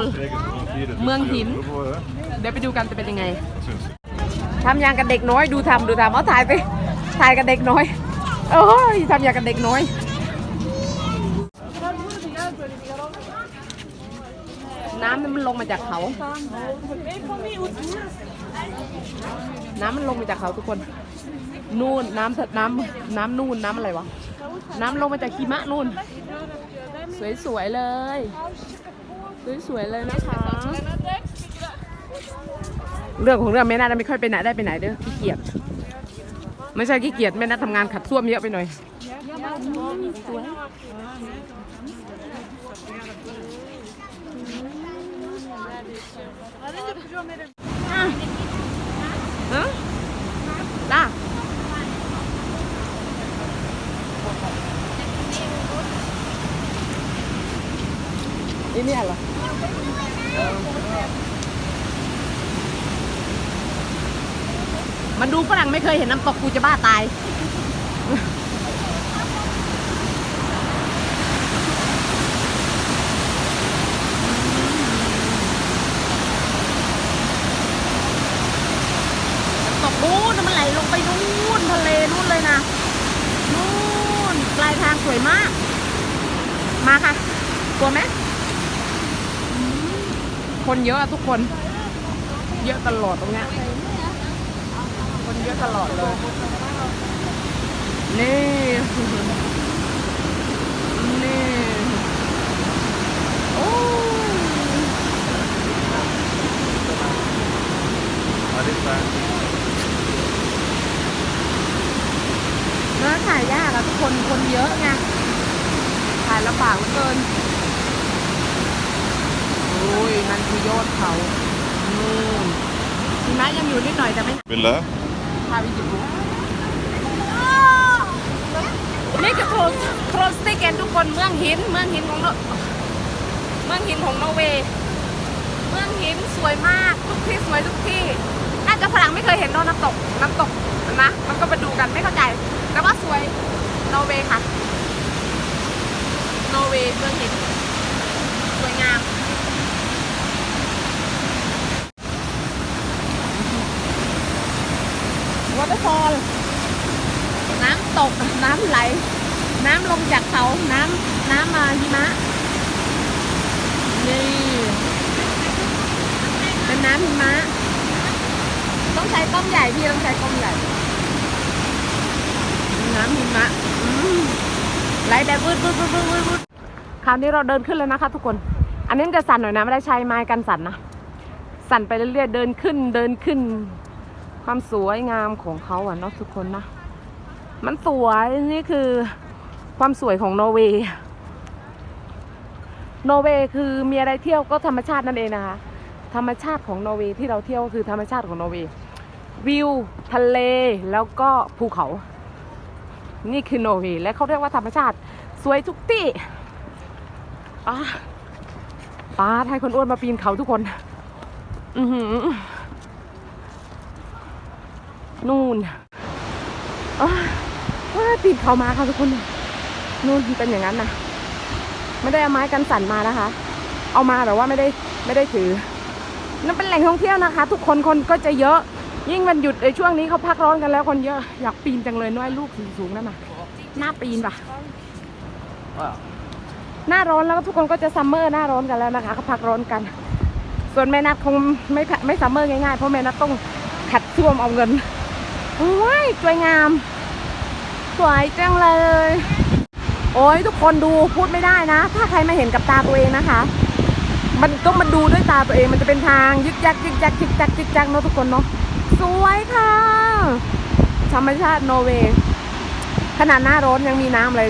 ล เมืองหิน เดี๋ยวไปดูกันจะเป็นยังไงทำยางกับเด็กน้อยดูทำดูทำเอาถ่ายไปถ่ายกับเด็กน้อยโอ้ยทำยางกับเด็กน้อยน้ำมันลงมาจากเขา น้ำมันลงมาจากเขาทุกคน นู่นน้ำน้ำน้ำนู่นน้ำอะไรวะ น้ำลงมาจากหิมะนู่น สวยๆเลย สวยๆเลยนะคะเรื่องของเรื่องแม่นาไม่ค่อยไปไหนได้ไปไหนเด้อขี้เกียจไม่ใช่ขี้เกียจแม่นาทำงานขัดส้วมเยอะไปหน่อยอะฮะล่ะ นี่เนี่ยเหรอมันดูฝรั่งไม่เคยเห็นน้ำตกกูจะบ้าตายน้ำตกนู้นมันไหลลงไปนู้นทะเลนู้นเลยนะ นู้นปลายทางสวยมาก มาค่ะ กลัวไหมอืม คนเยอะอะทุกคน เยอะตลอดตรงเนี้ยคนเยอะตลอดเลย นี่ นี่โอ้เนื้อถ่ายยากอะทุกคนคนเยอะไงถ่ายลำบากเหลือเกิน โอ้ยมันคือยอดเขานู่นหิมะยังอยู่นิดหน่อยแต่ไม่ Villa? พาไปหยิบดูนี่คือโครสโครสติกนทุกคนเมืองหิน เมืองหินของโนเมืองหินของนอร์เวย์ เมืองหินสวยมากทุกที่สวยทุกที่น่าจะฝรั่งไม่เคยเห็นเนอะน้ำตกน้ำตกนะมันก็ไปดูกันไม่เข้าใจแต่ว่าสวยนอร์เวย์ค่ะนอร์เวย์เมืองหินสวยงาม วอ เตอร์ฟอลน้ำตก น้ำไหล น้ำลงจากเขา น้ำน้ำมาหิมะ นี่ เป็นน้ำหิมะ ต้องใช้กล้องใหญ่พี่ต้องใช้กล้องใหญ่ น้ำหิมะไหลแบบวืดวืดวืดวืดวืดคราวนี้เราเดินขึ้นแล้วนะคะ ทุกคน อันนี้จะสั่นหน่อยนะไม่ได้ใช้ไม้กันสั่นนะ สั่นไปเรื่อยๆเดินขึ้นเดินขึ้น ความสวยงามของเขาอะเนาะทุกคนนะ มันสวยนี่คือความสวยของนอร์เวย์นอร์เวย์คือมีอะไรเที่ยวก็ธรรมชาตินั่นเองนะคะ ธรรมชาติของนอร์เวย์ที่เราเที่ยวก็คือธรรมชาติของนอร์เวย์วิวทะเลแล้วก็ภูเขา นี่คือนอร์เวย์และเขาเรียกว่าธรรมชาติสวยทุกที่ป้าป้าให้คนอ้วนมาปีนเขาทุกคน อือหือ นู่นวว้าปีนเขามาค่ะทุกคน นู่นเป็นอย่างนั้นนะไม่ได้เอาไม้กันสั่นมานะคะ เอามาแต่ว่าไม่ได้ไม่ได้ถือนั่นเป็นแหล่งท่องเที่ยวนะคะ ทุกคนคนก็จะเยอะ ยิ่งวันหยุดในช่วงนี้เขาพักร้อนกันแล้วคนเยอะอยากปีนจังเลยน้อยลูกสูงๆนั่นน่ะน่าปีนป่ะหน้าร้อนแล้วทุกคนก็จะซัมเมอร์หน้าร้อนกันแล้วนะคะเขาพักร้อนกัน ส่วนแม่นัดคงไม่ไม่ซัมเมอร์ง่ายๆเพราะแม่นัดต้องขัดท่วมเอาเงิน อ้ยสวยงาม สวยจังเลย โอ้ยทุกคนดูพูดไม่ได้นะ ถ้าใครม่เห็นกับตาตัวเองนะคะ มันต้องมาดูด้วยตาตัวเองมันจะเป็นทางยึกยักยึกยักยึกยักยึกยักเนาะทุกคนเนาะสวยค่ะธรรมชาติโนเวย์ขนาดหน้าร้อนยังมีน้ำเลย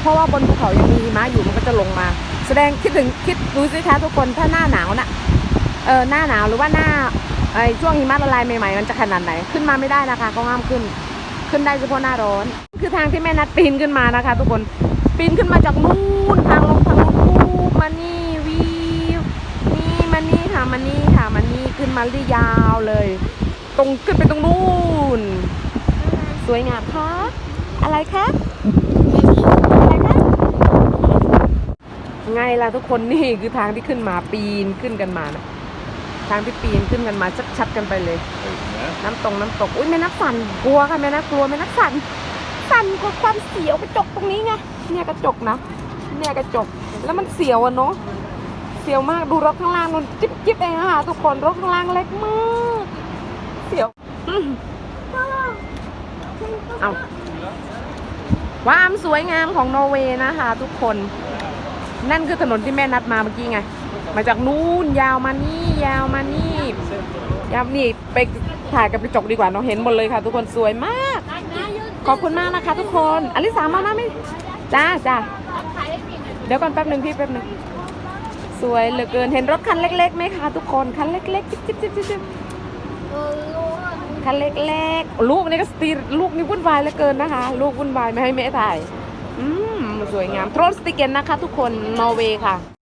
เพราะว่าบนภูเขายังมีหิมะอยู่มันก็จะลงมา แสดงคิดถึงคิดดูสิคะทุกคนถ้าหน้าหนาวน่ะเออหน้าหนาวหรือว่าหน้า ไอช่วงหิมะละลายใหม่ๆมันจะขนาดไหนขึ้นมาไม่ได้นะคะก็ห้ามขึ้น ขึ้นได้เฉพาะหน้าร้อน คือทางที่แม่นัดปีนขึ้นมานะคะ ทุกคนปีนขึ้นมาจากนู่นทางลงทางลงนู่นมานี่วิวนี่มานี่ค่ะมานี่ค่ะมานี่ขึ้นมาเรื่อยยาวเลย ตรงขึ้นไปตรงนู่นสวยงามคะอะไรคะอะไรคะไงล่ะทุกคนนี่คือทางที่ขึ้นมาปีนขึ้นกันมานะ ทางที่ปีนขึ้นกันมาชัดๆกันไปเลย น้ำตรงน้ำตก อุ้ยแม่นักสั่นกลัวค่ะแม่นักกลัวแม่นักสั่นสั่นกลัวความเสียวกระจกตรงนี้ไงเนี่ยกระจกนะเนี่ยกระจกแล้วมันเสียวอะเนาะเสียวมากดูรถข้างล่างนนจิ๊บจิ๊บเองอะค่ะทุกคนรถข้างล่างเล็กมากเสียวอืมเอาความสวยงามของนอร์เวย์นะคะ ทุกคน นั่นคือถนนที่แม่นัดมาเมื่อกี้ไง มาจากนู้นยาวมานี่ยาวมานี่ยาวนี่ไปถ่ายกับกระจกดีกว่าเนาะเห็นหมดเลยค่ะ ทุกคนสวยมาก ขอบคุณมากนะคะ ทุกคนอลิสามามาไหมจ้าจ้าเดี๋ยวก่อนแป๊บหนึ่งพี่แป๊บหนึ่งสวยเหลือเกินเห็นรถคันเล็กๆไหมคะทุกคนคันเล็กๆจิ๊บจิ๊บจิ๊บจิ๊บคันเล็กๆ ลูกนี่ก็สตีลูกนี่วุ่นวายเหลือเกินนะคะ ลูกวุ่นวายไม่ให้แม่ถ่าย อืมสวยงามโทรสติเกนนะคะ ทุกคนนอร์เวย์ค่ะ